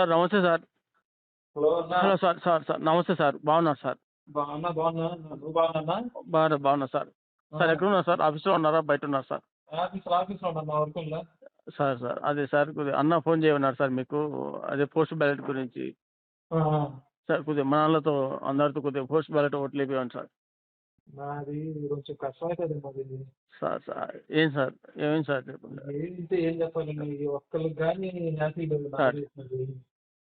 Sir నమస్తే sir. Hello sir sir sir నమస్తే sir. బాగున్నారు సార్? బాగున్నా బాగున్నా. నువ్వు బాగున్నా బాగా బాగున్నా సార్. సార్ ఎక్కడ ఉన్నారు సార్? ఆఫీస్లో ఉన్నారా? బయట ఉన్నారు సార్? ఆఫీస్ ఆఫీస్లో ఉన్నా మా వర్కుల్లో సార్ సార్ అదే సార్ కొద్దిగా అన్న ఫోన్ చేయమన్నారు సార్ మీకు. అదే పోస్ట్ బ్యాలెట్ గురించి. సార్ కొద్దిగా మన వాళ్ళతో అందరితో కొద్దిగా పోస్ట్ బ్యాలెట్ ఓట్లు వేపివ్వండి సార్. నాది కొంచెం సార్ సార్ ఏం సార్ ఏమేం సార్ చెప్పండి ఏంటి ఏం ఒక్కరికి కానీ హ్యాపీ సార్.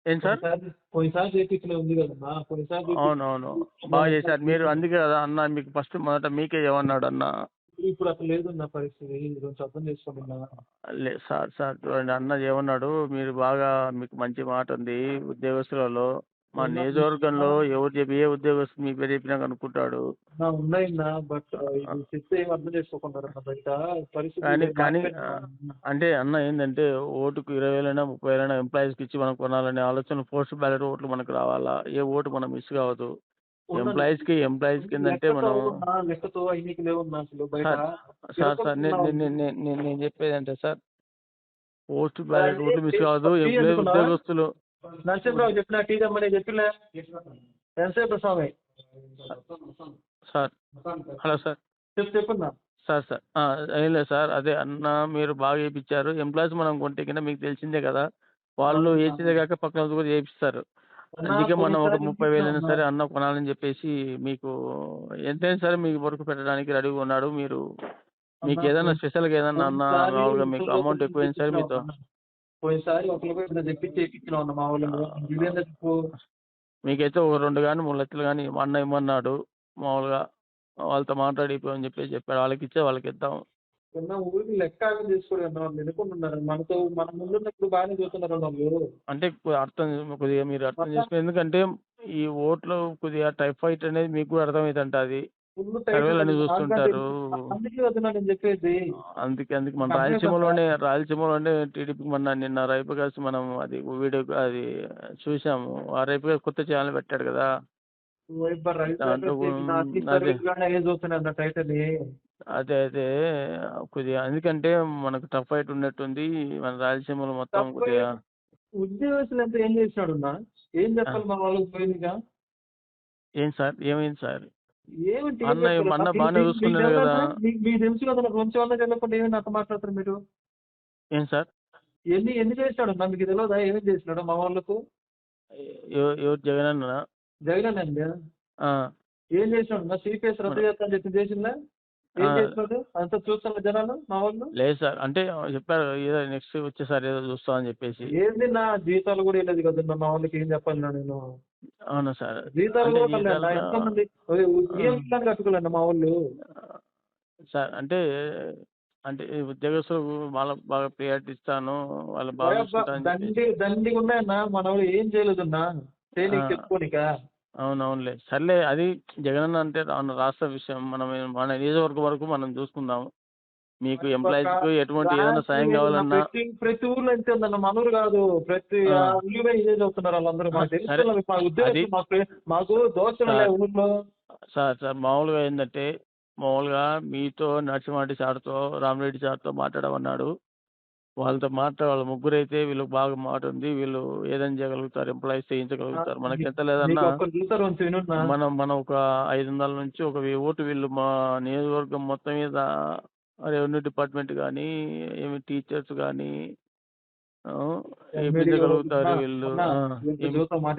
ఏం సార్? పోయినసారి- పోయినసారి చేపించలే ఉంది కదన్నా పోయినసారి చేపించ- అవునవును. బాగా చేశారు. మీరు అందుకే కదా అన్న మీకు ఫస్ట్ మొదట మీకే ఏమన్నాడు అన్న. ఇప్పుడు అసలు పరిస్థితి కొంచెం అర్థం లే సార్ సార్ చూడండి అన్న ఏమన్నాడు మీరు బాగా మీకు మంచి మాట ఉంది ఉద్యోగస్తులలో. మా నియోజకవర్గంలో ఎవరు చెప్పి ఏ ఉద్యోగస్తు మీ పేరు చెప్పినా కనుక్కుంటాడు. నా ఉన్నాయినా బట్ ఇది చెప్తే ఏం అర్థం చేసుకోకుండా బయట పరిస్థితి కానీ అంటే అన్న ఏంటంటే ఓటుకు ఇరవై వేలైనా ముప్పై వేలైనా ఎంప్లాయీస్కి ఇచ్చి మనం కొనాలనే ఆలోచన పోస్ట్ బ్యాలెట్ ఓట్లు మనకు రావాలా? ఏ ఓటు మనం మిస్ కావద్దు? ఉన్నది. ఎంప్లాయీస్కి ఎంప్లాయీస్కి ఏంటంటే లెక్కతో మనం సార్ సార్ నేను చెప్పేది అంటే సార్ పోస్ట్ బ్యాలెట్ ఓట్లు మిస్ కావద్దు ఎంప్లాయీ? ఉద్యోగస్తులు నరసింహరావు చెప్పిన టీ తెమ్మని చెప్పిలే ఎంతసేపు స్వామి. సార్. Hello sir. చెప్పు చెప్పున్నా. Sir sir. ఏం లేదు సార్. అదే అన్న మీరు బాగా చేయించారు ఎంప్లాయీస్ మనం కొంటే కింద మీకు తెలిసిందే కదా. వాళ్ళు వేసేదే కాక పక్కన కూడా చేపిస్తారు. అందుకే మనం ఒక ముప్పై వేలైనా సరే అన్న కొనాలని చెప్పేసి మీకు ఎంతైనా సరే మీకు వర్క్ పెట్టడానికి రెడీగా ఉన్నాడు. మీరు మీకు ఏదైనా స్పెషల్గా ఏదైనా అన్న మీకు అమౌంట్ ఎక్కువైనా సరే మీతో పోయినసారి ఒకరికి ఇట్లా తెప్పించి అన్న మా వాళ్ళు చెప్పు? మీకైతే ఒక రెండు కానీ మూడు లక్షలు కానీ అన్న ఇమ్మన్నాడు మామూలుగా వాళ్ళతో మాట్లాడిపోయి చెప్పేసి చెప్పాడు. వాళ్ళకి ఇచ్చే వాళ్ళకి ఇద్దాం. ఉన్న ఊరికి లెక్క ఆగం చేసుకోరు అన్న వాళ్ళు. ఎన్నుకుంటున్నారు మనతో మన ముందున్నప్పుడు బాగానే చూస్తున్నారు వాళ్ళు? అంటే అర్థం కొద్దిగా మీరు అర్థం చేసుకుని ఎందుకంటే ఈ ఓట్లు కొద్దిగా టైఫాయిడ్ అనేది మీకు కూడా అర్థమవుతుంట అది ఫుల్ చూస్తుంటారు. అందుకే వద్దున్నా నేను చెప్పేది? అందుకే అందుకే మన రాయలసీమలోనే రాయలసీమలోనే టీడీపీకి మొన్న నిన్న రైపు కలిసి మనం అది వీడియో అది చూసాము. ఆ రైపు కొత్త ఛానల్ పెట్టాడు కదా. అదే. అదే అదే. కొద్దిగా ఎందుకంటే మనకు టఫ్ ఫైట్ ఉన్నట్టుంది. మన రాయలసీమలో మొత్తం కొద్దిగా ఉద్యోగస్తులు ఏం చేసినాడు అన్న? ఏం చెప్పాలి మన వాళ్ళకి పోయిందిగా ఏం సార్? ఏమైంది సార్? మీకు-. తెలుసా? కదా. నాకు ఏమి మాట్లాడతారు మీరు? ఏం సార్? ఎన్ని ఎన్ని చేసినాడు అన్న మీకు తెలియదా ఏమి చేసినాడు మా వాళ్ళకు? ఎవరు? జగన్ అన్న జగన్ అండి ఏం చేసినాడు సిపిఎస్ రద్దు చేస్తా అని చెప్పి చేసిందా? అంత చూస్తున్న జనాలు మా వాళ్ళు? లేదు సార్. అంటే చెప్పారు ఏదో నెక్స్ట్ వచ్చేసారి ఏదో చూస్తామని చెప్పేసి. ఏంది నా జీతాలు కూడా వెళ్ళదు కదన్నా మా వాళ్ళకి ఏం చెప్పాలి నేను? అవునా సార్? జీతాలు కూడా ఎంతమంది కట్టుకోలేండి మా వాళ్ళు. సార్ అంటే అంటే ఈ ఉద్యోగస్తులకు వాళ్ళ బాగా ప్రియారిటీ ఇస్తాను వాళ్ళు బాగా అని దండి దండిగా ఉన్నాయన్నా మన వాళ్ళు ఏం చేయలేదన్నా? చేయనీకి ఆ. చెప్పుకోనిక? అవునవునులే. సర్లే అది జగనన్న అంటే రా- రాష్ట్ర విషయం. మనం మన నియోజకవర్గం వరకు మనం చూసుకుందాం మీకు ఎంప్లాయీస్కు ఎటువంటి ఏదైనా సాయం కావాలన్నా ప్రతి ప్రతి ఊర్లో ఎంత ఉందన్న కాదు. ప్రతి ఇదే వాళ్ళందరూ. మాకు సరే. తెలుసు మా ఉద్యోగం మాకు దోషం. ఊర్లో సార్ సార్ మామూలుగా ఏంటంటే మామూలుగా మీతో నరసింహారెడ్డి సార్తో రామరెడ్డి సార్తో మాట్లాడమన్నాడు. వాళ్ళతో మాట్లాడ వాళ్ళ ముగ్గురు అయితే వీళ్ళకి బాగా మాట ఉంది. వీళ్ళు ఏదైనా చేయగలుగుతారు ఎంప్లాయీస్ చేయించగలుగుతారు. మనకి ఎంత లేదన్నా మనం మనం ఒక ఐదు వందల నుంచి ఒక వెయ్యి ఓటు వీళ్ళు మా నియోజకవర్గం మొత్తం మీద రెవెన్యూ డిపార్ట్మెంట్ కానీ ఏమి టీచర్స్ కానీ వీళ్ళు? మాట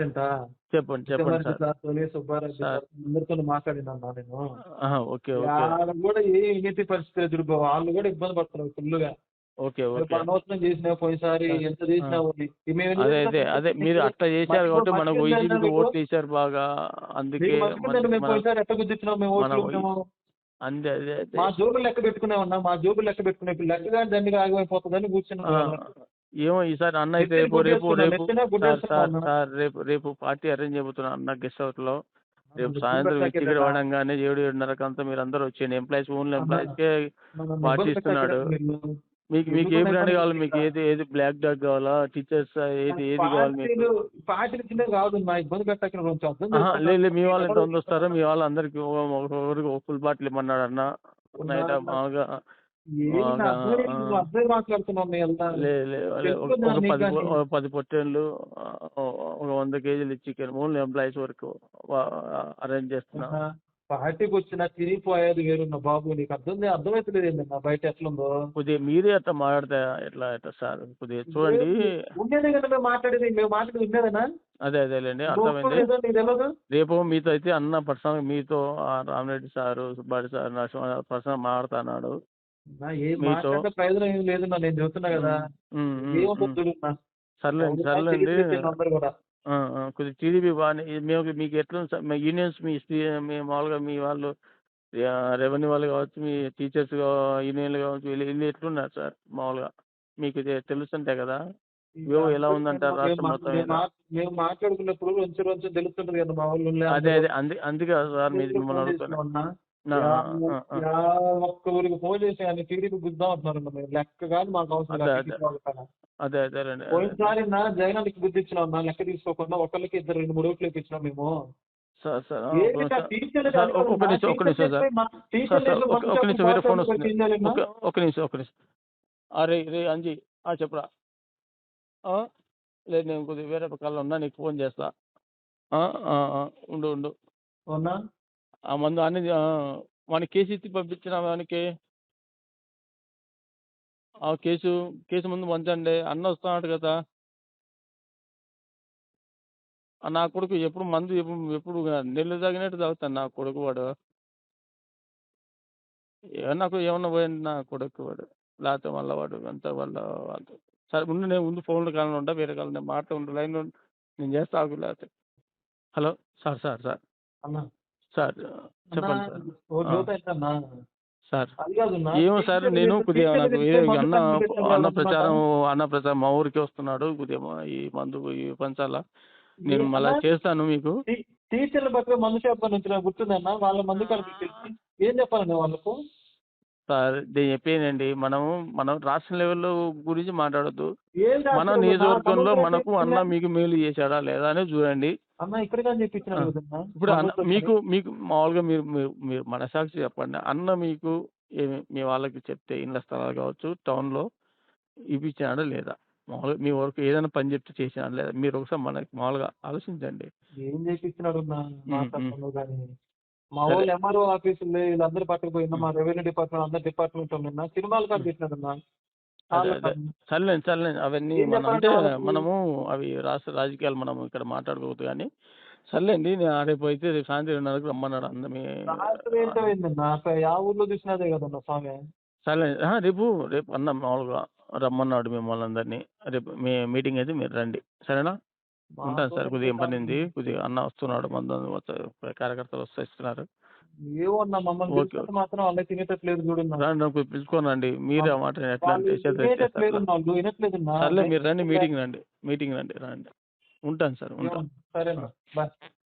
చెప్పండి చెప్పండి సార్. అందరితో మాట్లాడినా నేను. Okay okay. కూడా ఏ పరిస్థితి ఎదురు వాళ్ళు కూడా ఇబ్బంది పడుతున్నారు ఫుల్గా ఓకే ఓకే. అనవసరం చేసినా పోయినసారి సార్. ఎంత చేసినా అదే అదే అదే మీరు అట్లా చేశారు కాబట్టి ఓట్లు వేశారు బాగా. అందుకే మీకు మంచిగా మన- మేము మన- పోయినసారి ఎట్ట గుర్తించినాం? మేము మన ఓట్లు మేము అందే మా జోబులు లెక్క పెట్టుకున్నామన్నా మా జోబులు లెక్క పెట్టుకునే ఇప్పుడు లెక్కగా దండిగా ఆగమైపోతుందని ఆ, కూర్చున్నాం ఏమో ఈసారి అన్న అయితే రేపు రేపు రేపు సార్ సార్ రేపు రేపు పార్టీ అరేంజ్ చేయబోతున్నా అన్న గెస్ట్ హౌస్లో రేపు మనం సాయంత్రం వ్యక్తిగత. పడంగానే ఏడు ఏడున్నరకు అంతా మీరు అందరూ వచ్చేయండి. Employees only. ఎంప్లాయీస్ కే మనం పార్టీ ఇస్తున్నాడు. మీకు మీకు ఏ బ్రాండ్ కావాలి మీకు? ఏది ఏది బ్లాక్ డాగ్ కావాలా? టీచర్స్ ఏది ఏది కావాలి మీకు? పార్టీలు కాదు నా ఇబ్బంది పెట్టాక కొంచెం అర్థం. లేదు మీ వాళ్ళు ఎంత మంది వస్తారో మీ వాళ్ళందరికీ ఒక్కొక్కరికి ఒక ఫుల్ బాటిల్ ఇమ్మన్నాడు అన్న. నైట్. మామూలుగా ఒక పది పొట్టేళ్ళు ఒక వంద కేజీలు చికెన్ మూడు ఎంప్లాయీస్ వరకు అరేంజ్ చేస్తున్నా. పార్టీకి వచ్చిన తిరిగిపోయేది వేరున్న బాబు నీకు అర్థం అర్థమవుతలేదు ఏంటన్నా బయట ఎట్లుందో? కొద్దిగా మీరే అట్లా మాట్లాడితే ఎట్లా ఎట్లా సార్? కొద్దిగా చూడండి. ఉండేదే కదా మేము మాట్లాడేది మేము మాట్లాడేది ఉండేదేనా అదే అదేలేండి అర్థమైంది. రేపు మీతో అయితే అన్న పర్సనల్ మీతో ఆ Rama Reddy sir Subba Reddy sir Narasimha personal మాట్లాడుతున్నాడు. నా మీతో- ప్రయోజనం ఏం లేదు నా నేను చెబుతున్నా కదా. నా. సర్లేండి సర్లేండి. కొద్దిగా టీడీపీ బాగానే మేము మీకు ఎట్లా ఉంది సార్? మీ యూనియన్స్ మీ మీ మామూలుగా మీ వాళ్ళు రెవెన్యూ వాళ్ళు కావచ్చు మీ టీచర్స్ యూనియన్లు కావచ్చు వీళ్ళు వీళ్ళు ఎట్లున్నారు సార్ మామూలుగా? మీకు ఇది తెలుస్తుంటాయి కదా? వ్యూ ఎలా ఉందంటారు రాష్ట్రం మొత్తం మీద? మేము మాట్లాడుకున్నప్పుడు కొంచెం కొంచెం తెలుస్తుంటది కదా మా వాళ్ళు అదే. అదే అంది అందుకే సార్ మీరు మిమ్మల్ని అడుగుతున్నా. ఒక్క ఊరికి ఫోన్ చేసి టీడీపీ గుద్దాం అంటున్నారు. లెక్క కాదు మాకు అవసరం అదే, అదేలేండి అదే. పోయినసారి నా జగనానికి బుద్ధి ఇచ్చినాం నా లెక్క తీసుకోకుండా ఒకళ్ళకి ఇద్దరు రెండు మూడు ఓట్లు ఇచ్చినాం మేము. సార్ సార్ ఒక నిమిషం, ఒక నిమిషం సార్. సార్ ఒక నిమిషం వేరే ఫోన్ వస్తుంది? ఒక నిమిషం ఒక నిమిషం. ఆ, రే అంజీ ఆ, చెప్పురా. లేదు నేను కొద్దిగా వేరే పక్కన ఉన్నా నీకు ఫోన్ చేస్తా. ఉండు ఉండు. ఆ మందు అనేది వానికి కేసు పంపించిన వానికి కేసు కేసు ముందు పంచండి. అన్న వస్తున్నాడు కదా. ఆ, నా కొడుకు ఎప్పుడు మందు ఎప్పుడు ఎప్పుడు నెల్లు తాగినట్టు తాగుతాను నా కొడుకు వాడు. నాకు ఏమన్నా పోయింది నా కొడుకు వాడు. లేకపోతే మళ్ళీ వాడు అంతా వాళ్ళ సరే ఉండు నేను ముందు ఫోన్లో కాలంలో ఉంటా వేరే కాలం నేను మాట ఉండు లైన్లో. నేను చేస్తా ఆగు లేకపోతే. Hello sir sir sir. అన్నా. సార్ చెప్పండి సార్. సార్. ఏమో సార్ నేను కొద్దిగా నాకు అన్న అన్న? ప్రచారం అన్న ప్రచారం మా ఊరికి వస్తున్నాడు. కొద్దిగా ఈ మందు ఈ పంచాలా. నేను మళ్ళీ చేస్తాను మీకు. టీచర్ల పక్కన మందు షాప్ నుంచి నాకు గుర్తుందన్నా వాళ్ళ మందు కనిపెట్టేసి ఏం చెప్పాలండి వాళ్ళకు? సార్ నేను చెప్పేనండి మనము మనం రాష్ట్ర లెవెల్లో గురించి మాట్లాడొద్దు. మన? నియోజకవర్గంలో మనకు అన్న మీకు మేలు చేశాడా లేదా అనేది చూడండి. ఇప్పుడు మీకు మీకు మామూలుగా మీరు మీరు మనసాక్షి చెప్పండి. అన్న మీకు మీ వాళ్ళకి చెప్తే ఇళ్ళ స్థలాలు కావచ్చు టౌన్లో ఇప్పించాడా లేదా? మామూలుగా మీ వరకు ఏదైనా పని చెప్తే చేసినాడా లేదా? మీరు ఒకసారి మనకి మామూలుగా ఆలోచించండి. ఏం చేపించినాడు మా. వాళ్ళు ఎంఆర్ఓ ఆఫీసులు వీళ్ళందరూ పట్టుకుపోయినా మా రెవెన్యూ డిపార్ట్మెంట్ అందరు డిపార్ట్మెంట్ ఉన్నా సినిమాలు కాదు పెట్టినాడన్నా అదే అదే. సర్లేండి సర్లేండి. అవన్నీ మనం అంటే? మనము అవి రాష్ట్ర రాజకీయాలు మనం ఇక్కడ మాట్లాడుకోవద్దు కానీ సర్లేండి నేను రేపు అయితే రేపు సాయంత్రం ఏడున్నరకు రమ్మన్నాడు అంద మీ యా ఊర్లో చూసినదే కదన్నా స్వామి? సర్లే ఆ, రేపు రేపు అన్న మామూలుగా రమ్మన్నాడు మిమ్మల్ని అందరినీ. రేపు మీ మీటింగ్ అయితే మీరు రండి. సరేనా? ఉంటాను సార్. కొద్దిగా ఏం పని ఉంది. కొద్దిగా అన్న వస్తున్నాడు. మందు కార్యకర్తలు వస్తే ఇస్తున్నారు ఏమన్నా మమ్మల్ని ఓకే. పిలుచుకుంటే మాత్రం వాళ్ళే తినేటట్లేదు చూడన్నా రండి నాకు పిలుచుకోనండి. మీరే ఆ మాట ఎట్లా తినేటట్లేదు. వాళ్ళు వినట్లేదన్నా సర్లే మీరు రండి మీటింగ్ రండి మీటింగ్ రండి రండి. ఉంటాను సార్ ఉంటాను. సరేనా? బాయ్.